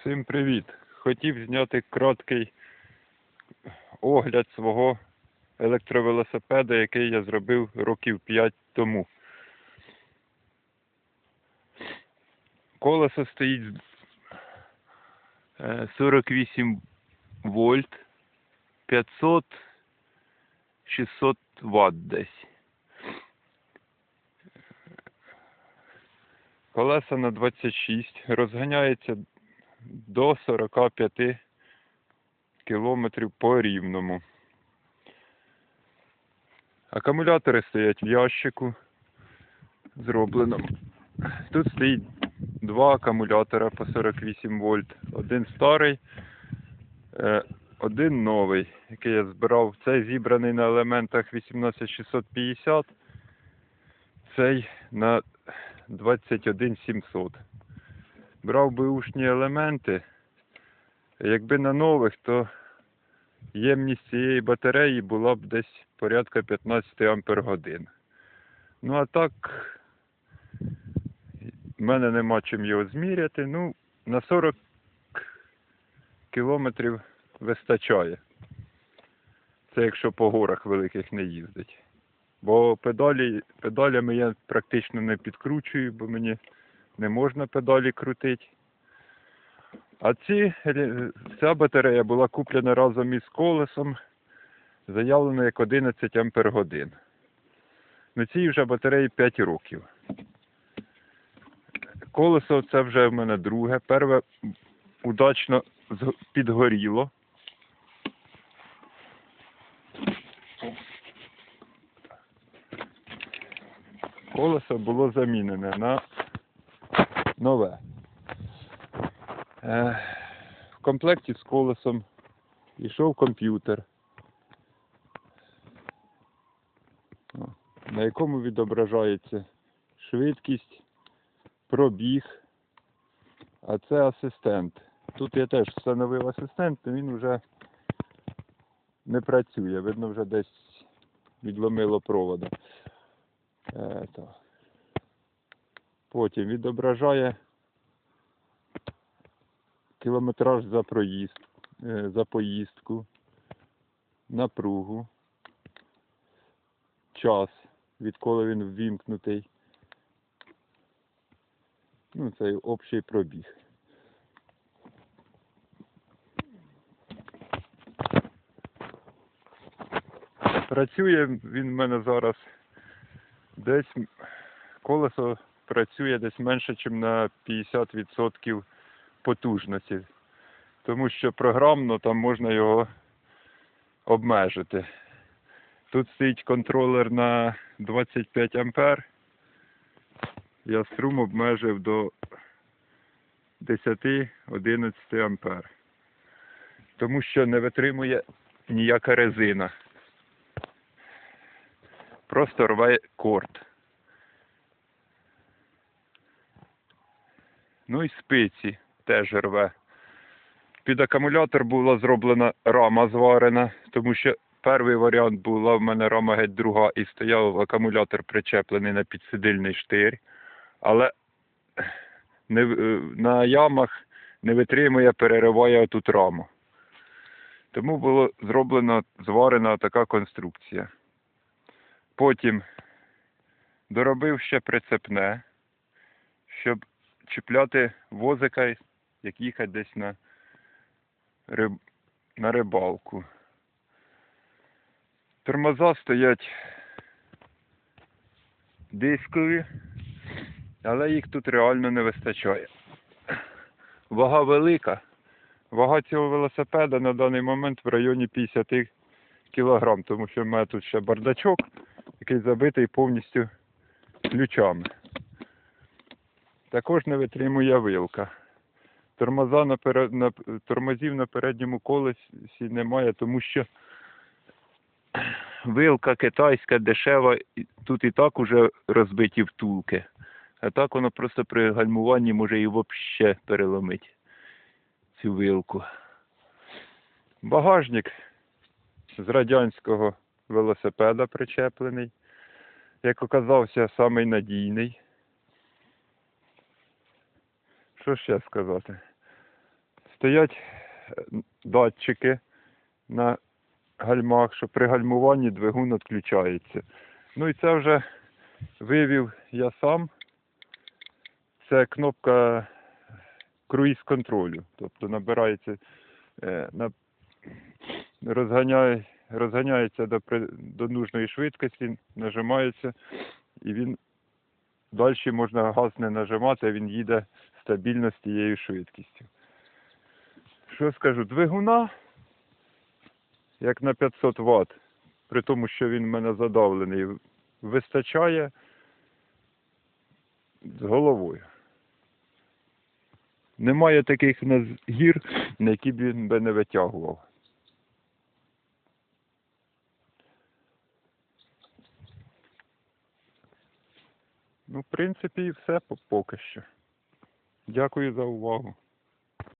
Всім привіт! Хотів зняти короткий огляд свого електровелосипеда, який я зробив років 5 тому. Колесо стоїть е, 48 вольт, 500 600 ватт десь. Колеса на 26, розганяється до 45 кілометрів по рівному. Акумулятори стоять в ящику зробленому. Тут стоїть два акумулятора по 48 вольт. Один старий, е, один новий, який я збирав. Цей зібраний на елементах 18650, цей на 21700. Брав би ушні елементи. Якби на нових, то ємність цієї батареї була б десь порядка 15 ампер годин. Ну а так, в мене нема чим його зміряти. Ну, на 40 кілометрів вистачає. Це якщо по горах великих не їздить. Бо педалі, педалями я практично не підкручую, бо мені не можна педалі крутити. А ці, ця батарея була куплена разом із колесом, заявлена як 11 ампер годин. На цій вже батареї 5 років. Колесо це вже в мене друге. Перше удачно підгоріло. Колесо було замінене на нове. Е, в комплекті з колесом йшов комп'ютер, на якому відображається швидкість, пробіг, а це асистент. Тут я теж встановив асистент, але він вже не працює. Видно, вже десь відломило провода. Е. Потім відображає кілометраж за проїзд, е, за поїздку, напругу, час, відколи він ввімкнутий. Ну, це общий пробіг. Працює він в мене зараз десь колесо працює десь менше, ніж на 50% потужності. Тому що програмно там можна його обмежити. Тут стоїть контролер на 25 ампер. Я струм обмежив до 10-11 ампер. Тому що не витримує ніяка резина. Просто рве корд. Ну і спиці теж рве. Під акумулятор була зроблена рама зварена, тому що перший варіант була в мене рама геть друга і стояв акумулятор причеплений на підсидильний штир. Але не, на ямах не витримує, перериває тут раму. Тому було зроблена зварена така конструкція. Потім доробив ще прицепне, щоб чіпляти возика, як їхати десь на, риб... на рибалку. Тормоза стоять дискові, але їх тут реально не вистачає. Вага велика. Вага цього велосипеда на даний момент в районі 50 кілограм, тому що в мене тут ще бардачок, який забитий повністю ключами. Також не витримує вилка. Тормоза на, на тормозів на передньому колесі немає, тому що вилка китайська, дешева, тут і так уже розбиті втулки. А так воно просто при гальмуванні може і взагалі переломити цю вилку. Багажник з радянського велосипеда причеплений. Як оказався, самий надійний. Що ще сказати? Стоять е, датчики на гальмах, що при гальмуванні двигун відключається. Ну і це вже вивів я сам. Це кнопка круїз-контролю. Тобто набирається, е, на, розганяє, розганяється до, до нужної швидкості, нажимається, і він далі можна газ не нажимати, він їде стабільно з тією швидкістю. Що скажу, двигуна, як на 500 Вт, при тому, що він в мене задавлений, вистачає з головою. Немає таких гір, на які б він би не витягував. Ну, в принципі, і все поки що. Дякую за увагу.